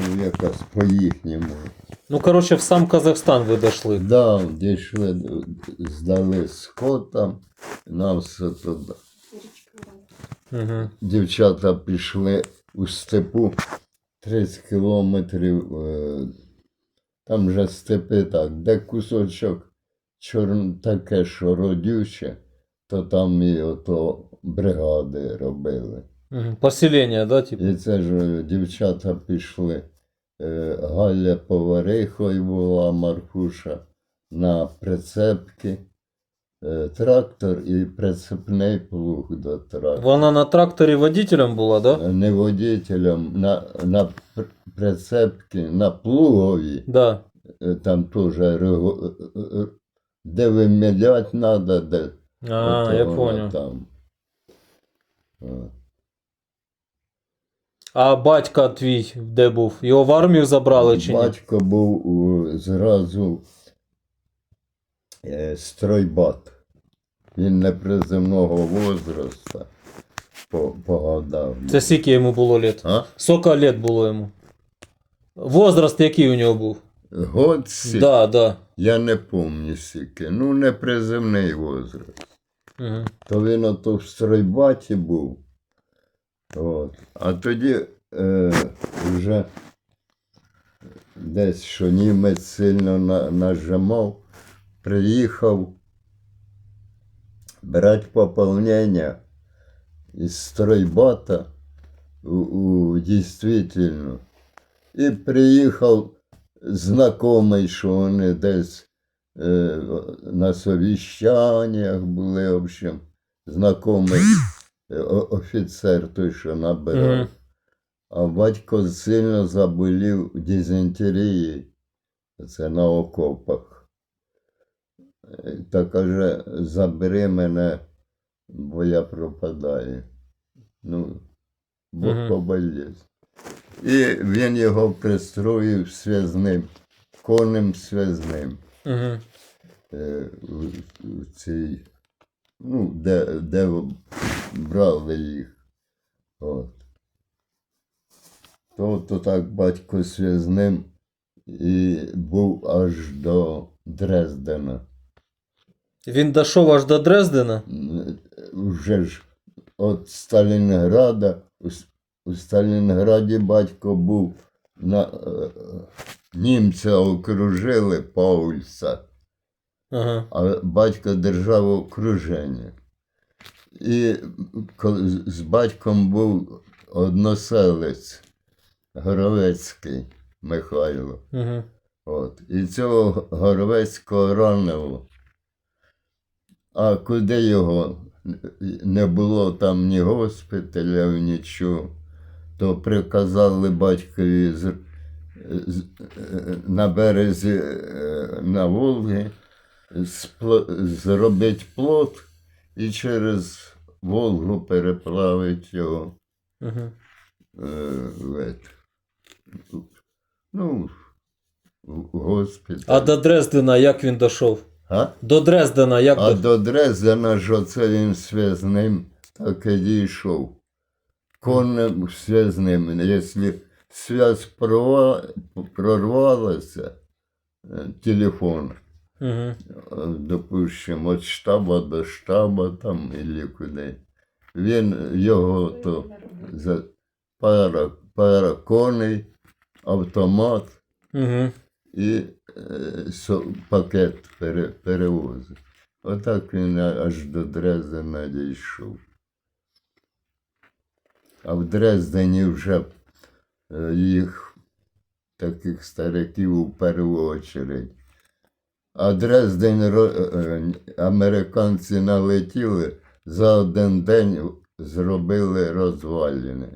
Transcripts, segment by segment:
Ну, якось по-їхньому. Ну, коротше, в сам Казахстан ви дійшли. Да, дійшли, здали скотам, нам все туди. Угу. Дівчата пішли у степу 30 кілометрів. е, Там вже степи так, де кусочок чорн, таке, що родюче, то там і ото бригади робили. Угу. Поселення, да, типу? І це ж е, дівчата пішли. Е, Галя поварихою була Маркуша на прицепки. Е, Трактор і прицепний плуг до трактора. Вона на тракторі водителем була, да? Не водителем, на, на пр- прицепки, на плугові. Да. Там теж де вимілять треба, де. А, я понял. Там. От. А батька твій де був? Його в армію забрали чи ні? Батько був у, зразу е, стройбат. Він не приземного возраста по, погадав. Це скільки йому було літ? А? Скільки літ було йому? Возраст який у нього був? Год сі, Да, да. я не пам'ятаю скільки. Ну, не приземний возраст. Угу. То він ото в стройбаті був. От. А тоді е, вже десь, що німець сильно на, нажимав, приїхав брати поповнення із стройбата у, у дійсно. І приїхав знайомий, що вони десь е, на совіщаннях були, в общем, знайомий офіцер той, що набирав. Мгм. А батько сильно заболів дизентерією. Це на окопах. Е, Та каже, забери мене, бо я пропадаю. Ну, Бог Мгм. поболість. І він його пристроїв связним, конним связним Угу. е, в, в цій, ну, де, де брали їх. От. То, то так батько связним і був аж до Дрездена. Він дійшов аж до Дрездена? Вже ж від Сталінграда, у, Сталінграді батько був на е, німця окружили Паульса. Ага. а батько держав окруження. І з- батьком був односелець Горовецький Михайло. Угу. От. І цього Горовецького ранило. А куди його? Не було там ні госпіталя, нічого. То приказали батькові з, з- на березі е, на Волги зробити плот і через Волгу переплавити його Угу. е, ну, госпіталь. А до Дрездена як він дійшов? А? До Дрездена як А до... до Дрездена ж оце він связним так і дійшов. Конним связним. Якщо связь прорвалася, е, телефон, Угу. е, допустим, від штаба до штаба там і куди. Він його то за пара, пара коней, автомат Угу. і е, со, пакет пере, перевозив. Отак він аж до Дрездена дійшов. А в Дрездені вже е, їх таких стариків у першу чергу. А Дрезден ро- е, американці налетіли, за один день зробили розвалини.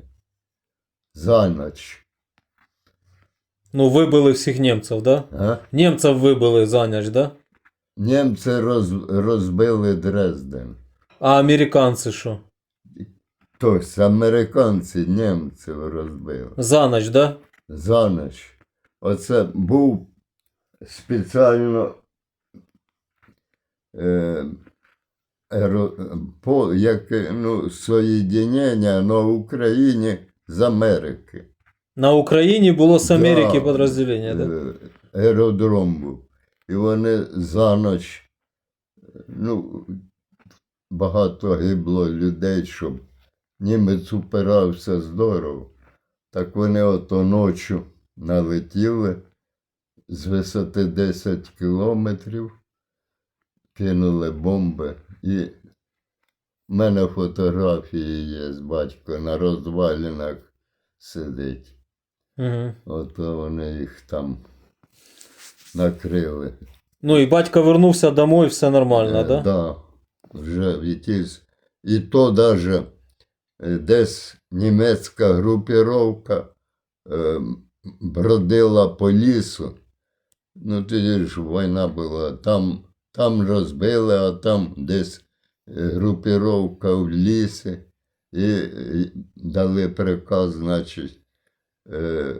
За ніч. Ну, вибили всіх німців, да? А? Німців вибили за ніч, да? Німці роз, розбили Дрезден. А американці що? Тобто американці німців розбили. За ніч, да? За ніч. Оце був спеціально е, як, ну, соєдінення на Україні з Америки. На Україні було з Америки Да. підрозділення, так? Да? Е, Аеродром був. І вони за ніч, ну, багато гибло людей, щоб німець упирався здорово. Так вони ото ночі налетіли з висоти 10 кілометрів, кинули бомби. І в мене фотографії є, з батько на розвалінах сидить. Угу. Ото вони їх там накрили. Ну і батько вернувся домой, все нормально, Е, так? Да? Да, вже якісь. І то даже е, десь німецька групіровка е, бродила по лісу. Ну, тоді ж війна була. Там, там розбили, а там десь е, групіровка в лісі. І, і дали приказ, значить, е,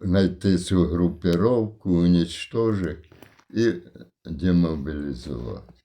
знайти цю групіровку, уничтожити і демобілізувати.